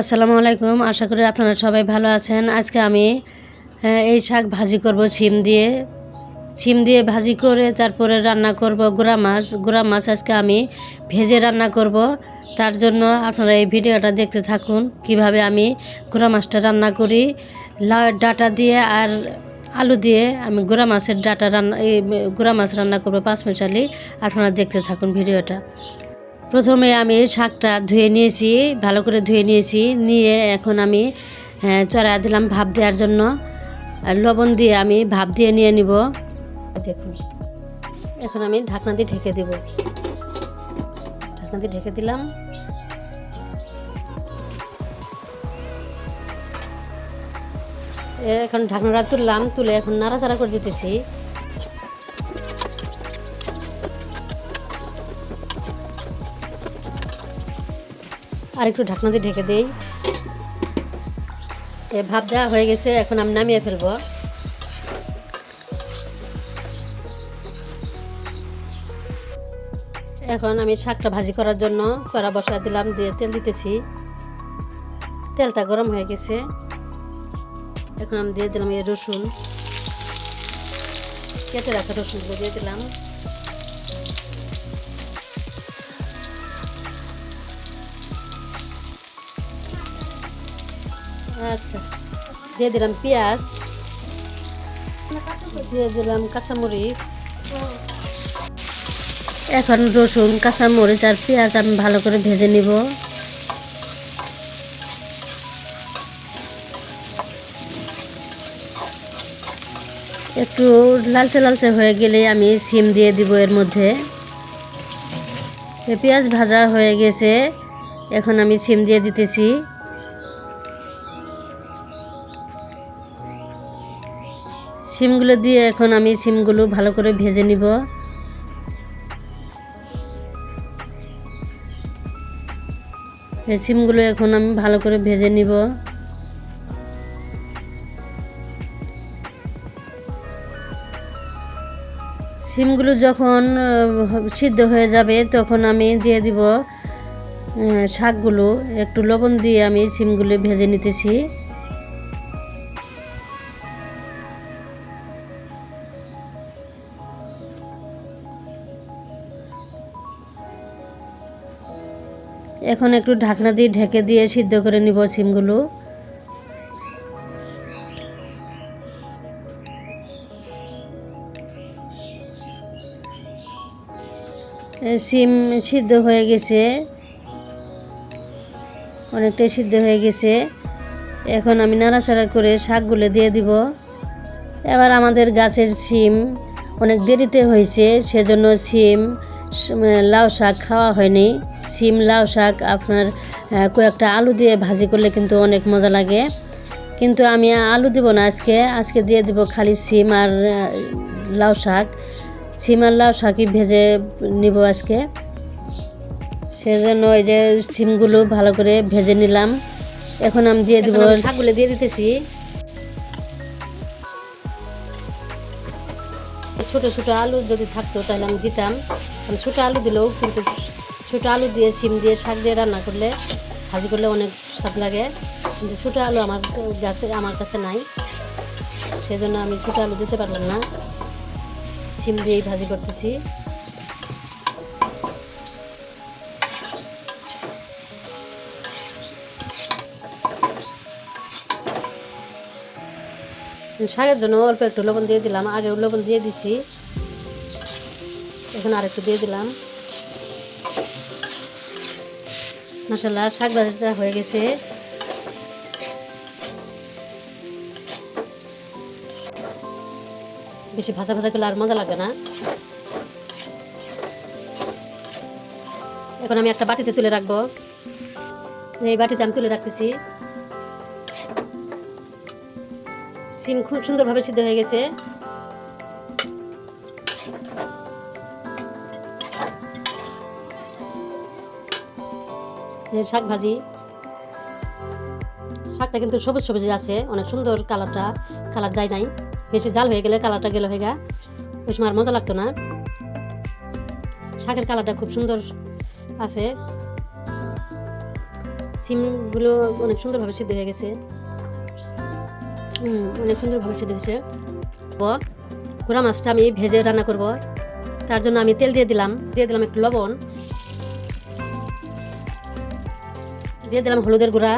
আসসালামু আলাইকুম। আশা করি আপনারা সবাই ভালো আছেন। আজকে আমি আহ, এই শাক ভাজি করব ছিম দিয়ে। ছিম দিয়ে ভাজি করে তারপরে রান্না করব গুঁড়া মাছ। গুঁড়া মাছ আজকে আমি ভেজে রান্না করব। তার জন্য আপনারা এই ভিডিওটা দেখতে থাকুন। কীভাবে আমি গুঁড়া মাছটা রান্না করি। লাউ ডাটা দিয়ে আর আলু দিয়ে আমি গুঁড়া মাছের ডাটা রান্না এই গুঁড়া মাছ রান্না করব পাঁচ মিশালি আপনারা দেখতে থাকুন ভিডিওটা। প্রথমে আমি শাকটা ধুয়ে নিয়েছি ভালো করে ধুয়ে নিয়েছি নিয়ে এখন আমি হ্যাঁ, চড়া দিলাম ভাপ দেওয়ার জন্য। আর লবণ দিয়ে আমি ভাপ দিয়ে নিয়ে নিব। দেখুন এখন আমি ঢাকনা দিয়ে ঢেকে দেব। ঢাকনা দিয়ে ঢেকে দিলাম। এখন ঢাকনাটা তুললাম তুলে এখন নাড়াচাড়া করে দিতেছি। আর একটু ঢাকনা দিয়ে ঢেকে দিই। ভাব দেওয়া হয়ে গেছে, এখন আমি নামিয়ে ফেলব। এখন আমি শাকটা ভাজি করার জন্য কড়া বসা দিলাম, দিয়ে তেল দিতেছি। তেলটা গরম হয়ে গেছে। এখন আমি দিয়ে দিলাম এই রসুন। কেটে রাখা রসুনগুলো দিয়ে দিলাম। আচ্ছা দিয়ে দিলাম পেঁয়াজ, দিয়ে দিলাম কাঁচামরিচ। এখন রসুন, কাঁচামরিচ আর পেঁয়াজ আমি ভালো করে ভেজে নিব। একটু লালচে লালচে হয়ে গেলে আমি সিম দিয়ে দিব এর মধ্যে। পেঁয়াজ ভাজা হয়ে গেছে, এখন আমি সিম দিয়ে দিতেছি। সিমগুলো দিয়ে এখন আমি সিমগুলো ভালো করে ভেজে নিব। এই সিমগুলো এখন আমি ভালো করে ভেজে নিব। সিমগুলো যখন সিদ্ধ হয়ে যাবে তখন আমি দিয়ে দিব শাকগুলো। একটু লবণ দিয়ে আমি সিমগুলো ভেজে নিতেছি। এখন একটু ঢাকনা দিয়ে ঢেকে দিয়ে সিদ্ধ করে নিব সিমগুলো। সিম সিদ্ধ হয়ে গেছে। অনেকটাই সিদ্ধ হয়ে গেছে। এখন আমি নাড়াচাড়া করে শাকগুলো দিয়ে দিব। এবার আমাদের গাছের সিম অনেক দেরিতে হয়েছে, সেজন্য সিম লাউ শাক খাওয়া হয়নি। সিম লাউ শাক আপনার কয়েকটা আলু দিয়ে ভাজি করলে কিন্তু অনেক মজা লাগে। কিন্তু আমি আলু দিব না আজকে। আজকে দিয়ে দিব খালি সিম আর লাউ শাক। সিম আর লাউ শাকই ভেজে নিব আজকে। সেজন্য ওই যে সিমগুলো ভালো করে ভেজে নিলাম। এখন আমি দিয়ে দিব শাকগুলো দিয়ে দিতেছি। ছোট ছোট আলু যদি থাকতো তাহলে আমি দিতাম। ছোট আলু দিলেও কিন্তু ছোটো আলু দিয়ে সিম দিয়ে শাক দিয়ে রান্না করলে, ভাজি করলে অনেক স্বাদ লাগে। কিন্তু ছোটো আলু আমার গাছে আমার কাছে নাই। সেজন্য আমি ছোটো আলু দিতে পারলাম না। সিম দিয়েই ভাজি করতেছি। শাকের জন্য অল্প একটু লবণ দিয়ে দিলাম। আগে লবণ দিয়ে দিছি। এখন আর একটু দিয়ে দিলাম। মশলা শাক ভাজিটা হয়ে গেছে। বেশি ভাজা ভাজা করলে আর মজা লাগবে না। এখন আমি একটা বাটিতে তুলে রাখব। এই বাটিতে আমি তুলে রাখতেছি। সিম খুব সুন্দরভাবে সিদ্ধ হয়ে গেছে। শাক ভাজি শাকটা কিন্তু সবুজ সবুজ আছে, অনেক সুন্দর কালারটা, কালার যায় নাই। বেশি জাল হয়ে গেলে কালারটা গেলে হয়ে গা। ওই সময় আর মজা লাগতো না। শাকের কালারটা খুব সুন্দর আছে। সিমগুলো অনেক সুন্দরভাবে সিদ্ধ হয়ে গেছে। অনেক সুন্দরভাবে সিদ্ধ হয়েছে। গুঁড়া মাছটা আমি ভেজে রান্না করব। তার জন্য আমি তেল দিয়ে দিলাম। দিয়ে দিলাম একটু লবণ। দিয়ে দিলাম হলুদের গুঁড়া।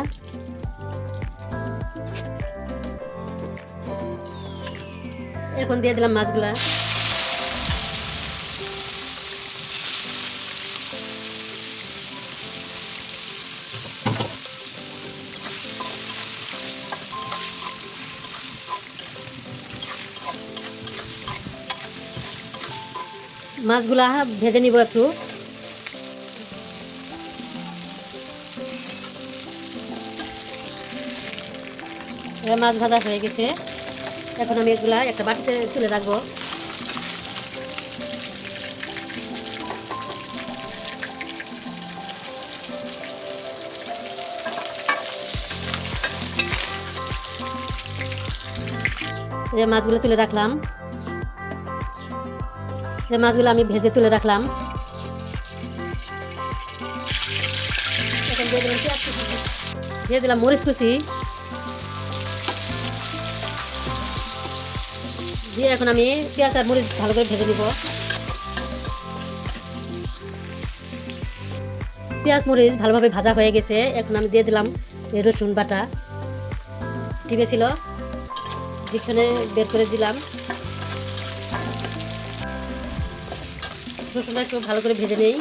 এখন দিয়ে দিলাম মাছগুলা। মাছগুলা ভেজে নিব একটু। এবার মাছ ভাজা হয়ে গেছে। এখন আমি এগুলা একটা বাটিতে তুলে রাখব। যে মাছগুলো তুলে রাখলাম। যে মাছগুলো আমি ভেজে তুলে রাখলাম। এখন দিয়ে দিলাম দিয়ে দিলাম মরিচ কুচি। দিয়ে এখন আমি পেঁয়াজ আর মরিচ ভালো করে ভেজে নিব। পেঁয়াজ, মরিচ ভালোভাবে ভাজা হয়ে গেছে। এখন আমি দিয়ে দিলাম রসুন বাটা। টিপে ছিল। যেখানে বের করে দিলাম। রসুনটা একটু ভালো করে ভেজে নেই।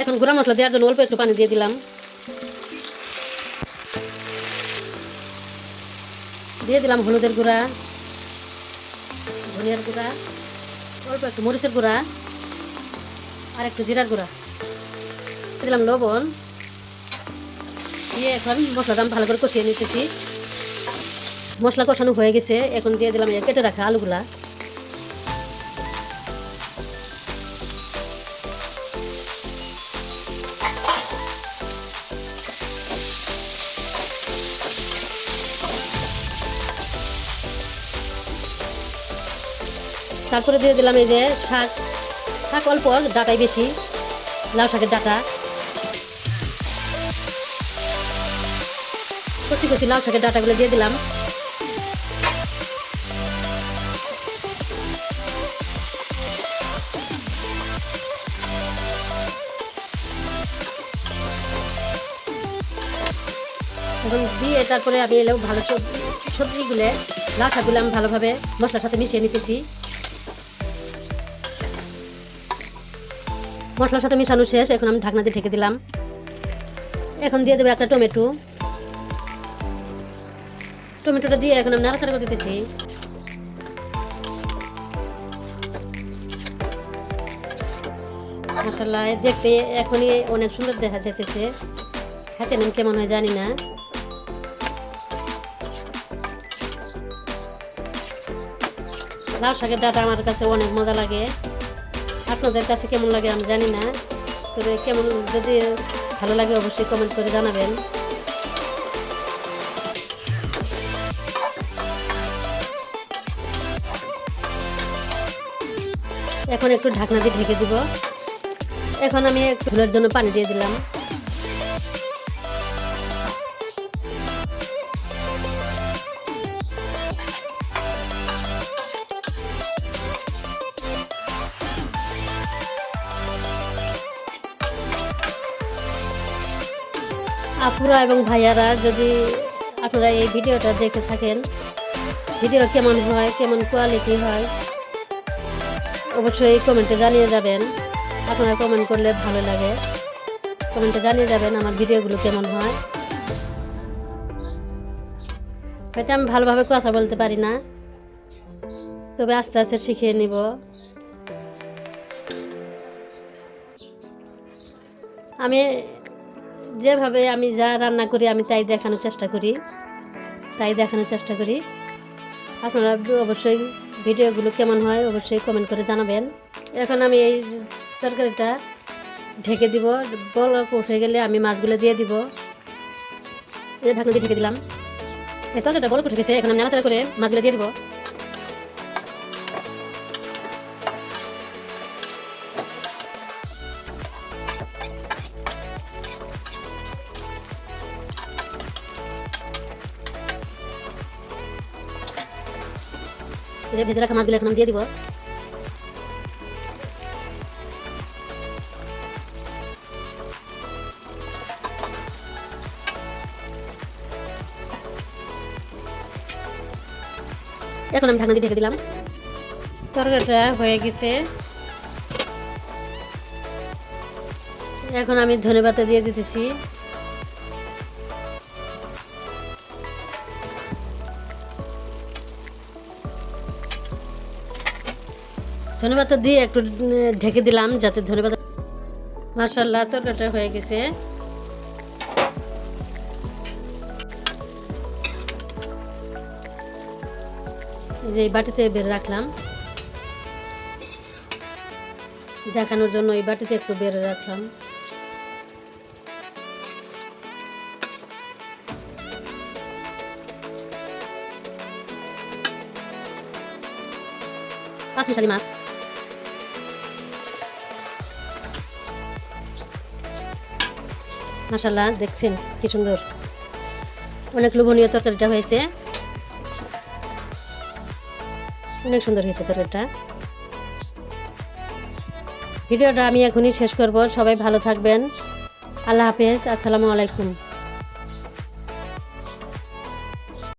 এখন গুঁড়া মশলা দেওয়ার জন্য অল্প একটু পানি দিয়ে দিলাম। দিয়ে দিলাম হলুদের গুঁড়া, ধনিয়ার গুঁড়া, অল্প একটু মরিচের গুঁড়া, আর একটু জিরার গুঁড়া। দিলাম লবণ। দিয়ে এখন মশলাটা আমি ভালো করে কষিয়ে নিতেছি। মশলা কষানো হয়ে গেছে, এখন দিয়ে দিলাম কেটে রাখা আলুগুলা। তারপরে দিয়ে দিলাম এই যে শাক। শাক অল্প, ডাটাই বেশি, লাউ শাকের ডাটা। কচি কচি লাউ শাকের ডাটাগুলো দিয়ে দিলাম। এখন দিয়ে তারপরে আমি এলেও ভালো সব- সবজিগুলো। লাউ শাকগুলো আমি ভালোভাবে মশলার সাথে মিশিয়ে নিতেছি। মশলার সাথে মিশানো শেষ, এখন আমি ঢাকনা দিয়ে ঢেকে দিলাম। এখন দিয়ে দেবো একটা টমেটো। টমেটোটা দিয়ে এখন আমি নাড়াচাড়া করে দিতেছি। মশলা দেখতে এখনই অনেক সুন্দর দেখা যেতেছে খেতে নাম কেমন হয় জানি না। লাউ শাকের ডাটা আমার কাছে অনেক মজা লাগে। আপনাদের কাছে কেমন লাগে আমি জানি না, তবে কেমন যদি ভালো লাগে অবশ্যই কমেন্ট করে জানাবেন। এখন একটু ঢাকনা দিয়ে ঢেকে দিব। এখন আমি একটু জন্য পানি দিয়ে দিলাম। আপুরা এবং ভাইয়ারা যদি আপনারা এই ভিডিওটা দেখে থাকেন, ভিডিও কেমন হয়, কেমন কোয়ালিটি হয়, অবশ্যই কমেন্টে জানিয়ে যাবেন। আপনারা কমেন্ট করলে ভালো লাগে। কমেন্টে জানিয়ে যাবেন আমার ভিডিওগুলো কেমন হয়। হয়তো আমি ভালোভাবে কথা বলতে পারি না, তবে আস্তে আস্তে শিখিয়ে নিব। আমি যেভাবে আমি যা রান্না করি, আমি তাই দেখানোর চেষ্টা করি। তাই দেখানোর চেষ্টা করি। আপনারা অবশ্যই ভিডিওগুলো কেমন হয় অবশ্যই কমেন্ট করে জানাবেন। এখন আমি এই তরকারিটা ঢেকে দিব। বলক উঠে গেলে আমি মাছগুলো দিয়ে দিব। এই ঢাকনা দিয়ে ঢেকে দিলাম। এই তরকারিটা বড় উঠে গেছে, এখন আমি নাড়াচাড়া করে মাছগুলো দিয়ে দিব। এই যে ভেজে রাখা মাছগুলো এখন দিয়ে দিব। এখন আমি ঢাকনা দিয়ে ঢেকে দিলাম। তরকারিটা হয়ে গেছে। এখন আমি ধনে পাতা দিয়ে দিতেছি। ধনে পাতা দিয়ে একটু ঢেকে দিলাম যাতে ধনে পাতা মার্শাল্লাহ তরকারিটা হয়ে গেছে। যে বাটিতে বের রাখলাম। দেখানোর জন্য এই বাটিতে একটু বের রাখলাম। পাঁচ মিশালি মাছ। মাসাল্লাহ দেখছেন কি সুন্দর। অনেক লোভনীয় তরকারিটা হয়েছে। অনেক সুন্দর হয়েছে তরকারিটা। ভিডিওটা আমি এখনই শেষ করব। সবাই ভালো থাকবেন। আল্লাহ হাফেজ। আসসালামু আলাইকুম।